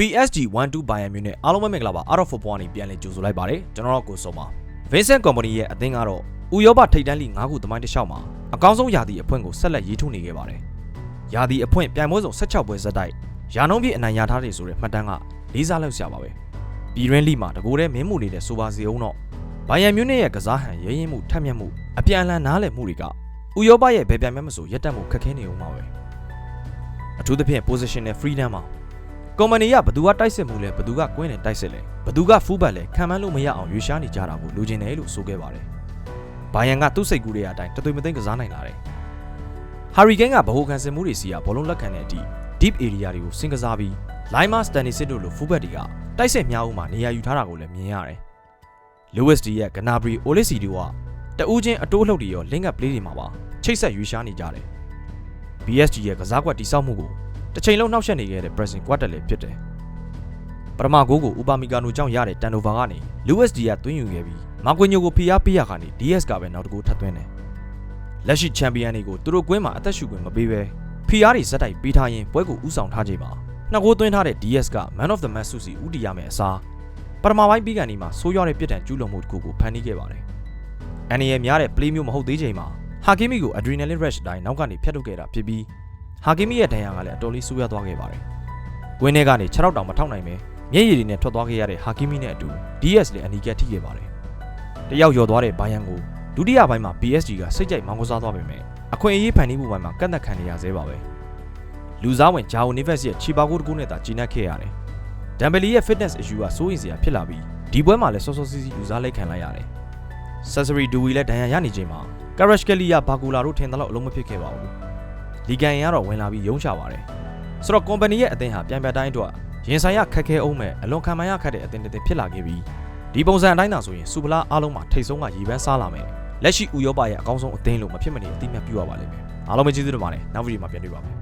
PSG 1-2 Bayern Munich အားလုံးပဲမင်္ဂလာပါ Out of Football ကနေပြန်လည်ကြိုဆိုလိုက်ပါတယ်ကျွန်တော်တို့ကိုစုံပါ Vincent Company ရဲ့အသင်းကတော့ဥရောပထိပ်တန်းလိ9ခုသမိုင်းတစ်လျှောက်မှာအကောင်းဆုံးယာတီအဖွင့်ကိုဆက်လက်ရေးထိုးနေခဲ့ပါတယ်ယာတီအဖွင့်ပြိုင်ပွဲစုံ16ပွဲဇက်တိုက်ရာနှုန်းပြည့်အနိုင်ရထားတယ်ဆိုတဲ့မှတ်တမ်းကလေးစားလောက်စရာပါပဲပြည်တွင်းလိမှာတကိုယ်တည်းမင်းမှုနေတဲ့ဆိုပါစီအောင်တော့ Bayern Munich ရဲ့ကစားဟန်ရဲရင်မှုထက်မြက်မှုအပြန်အလှန်နားလည်မှုတွေကဥရောပရဲ့ဘယ်ပြိုင်ပွဲမဆိုရက်တက်မှုခက်ခဲနေအောင်ပါပဲအထူးသဖြင့် positional freedom မှာ ကုမ္ပဏီကဘသူကတိုက်စစ်မှုလဲဘသူကကွင်းနဲ့တိုက်စစ်လဲဘသူကဖူးဘတ်လဲခံမှန်းလို့မရအောင်ရွေးရှားနေကြတာကိုလိုချင်တယ်လို့ဆိုခဲ့ပါတယ်။ဘိုင်ယန်ကသူ့စိတ်ကူးတွေအတိုင်းတသွေးမသိမ်းကစားနိုင်လာတယ်။ဟာရီကိန်းကဗဟိုခံစစ်မှုတွေစီကဘောလုံးလက်ခံတဲ့အထိ deep area တွေကိုဆင်ကစားပြီး Lima Stanisic တို့လိုဖူးဘတ်တွေကတိုက်စစ်များဦးမှာနေရာယူထားတာကိုလည်းမြင်ရတယ်။ Lewis D ရဲ့ Gnabry Olise တို့ကတဦးချင်းအတိုးလှုပ်တွေရော link up play တွေမှာပါချိတ်ဆက်ရွေးရှားနေကြတယ်။ BSG ရဲ့ကစားကွက်တိစောက်မှုကို တစ်ချိန်လုံးနှောက်ယှက်နေခဲ့တဲ့ pressing ကွက်တက်လည်းဖြစ်တယ်။ပထမဂိုးကိုဥပါမီကာနိုကြောင့်ရတဲ့တန်နိုဗာကနေ Lewis D ကသွင်းယူခဲ့ပြီးမာကွင်ညိုကိုဖိအားပေးရခါနေ DS ကပဲနောက်တစ်ဂိုးထပ်သွင်းတယ်။လက်ရှိချန်ပီယံတွေကိုသူတို့ကွင်းမှာအသက်ရှူခွင့်မပေးဘဲဖိအားတွေဇက်တိုက်ပေးထားရင်ပွဲကိုဥဆောင်ထားချိန်မှာနှစ်ဂိုးသွင်းထားတဲ့ DS က Man of the Match ဆုစီဦးတည်ရမယ်အစားပထမပိုင်းပြီးကန်ဒီမှာဆိုးရွားတဲ့ပြစ်ဒဏ်ကျူးလွန်မှုတစ်ခုကိုဖန်တီးခဲ့ပါတယ်။အန်နီရဲ့များတဲ့ play မျိုးမဟုတ်သေးချိန်မှာဟာကီမီကို adrenaline rush တိုင်းနောက်ကနေဖျက်ထုတ်ခဲ့တာဖြစ်ပြီး ဟာကီမီရဲ့ဒဏ်ရာကလည်းအတော်လေးဆိုးရွားသွားခဲ့ပါတယ်။ကွင်းထဲကနေ6တောက်တောင်မထောက်နိုင်ပဲမျက်ရည်တွေနဲ့ထွက်သွားခဲ့ရတဲ့ဟာကီမီနဲ့အတူ DS လည်းအနီးကပ်ထိခဲ့ပါတယ်။တယောက်ယော်သွားတဲ့ဘိုင်ယန်ကိုဒုတိယပိုင်းမှာ PSG ကစိတ်ကြိုက်မောင်းကစားသွားပေမဲ့အခွင့်အရေးဖန်တီးမှုပိုင်းမှာကန့်သက်ခံနေရသေးပါပဲ။လူစားဝင်ဂျာအိုနီဗက်စ်ရဲ့ချီပါကိုတကူနဲ့သာကြီးနှက်ခဲ့ရတယ်။ဒမ်ဘလီရဲ့ fitness issue ကစိုးရိမ်စရာဖြစ်လာပြီးဒီပွဲမှာလည်းစောစောစီးစီးလူစားလိုက်ခံလိုက်ရတယ်။ Sasori Dewey လည်းဒဏ်ရာရနေချိန်မှာ Karashkelia Bakula တို့ထင်သလောက်အလုံးမဖြစ်ခဲ့ပါဘူး။ လီကန်ရင်ကတော့ဝင်လာပြီးရုံးချပါတယ်။ဆိုတော့ company ရဲ့အသင်းဟာပြန်ပြတိုင်းအတွက်ရင်ဆိုင်ရခက်ခဲအောင်မဲ့အလွန်ခံမှန်ရခက်တဲ့အသင်းတစ်သင်းဖြစ်လာခဲ့ပြီးဒီပုံစံအတိုင်းသာဆိုရင်စူပလာအားလုံးမှာထိတ်ဆုံးကရေပန်းစားလာမယ်။လက်ရှိဥရောပရဲ့အကောင်းဆုံးအသင်းလို့မဖြစ်မနေအသိအမှတ်ပြုရပါလိမ့်မယ်။အားလုံးပဲကျေးဇူးတင်ပါတယ်။နောက်ဗီဒီယိုမှာပြန်တွေ့ပါမယ်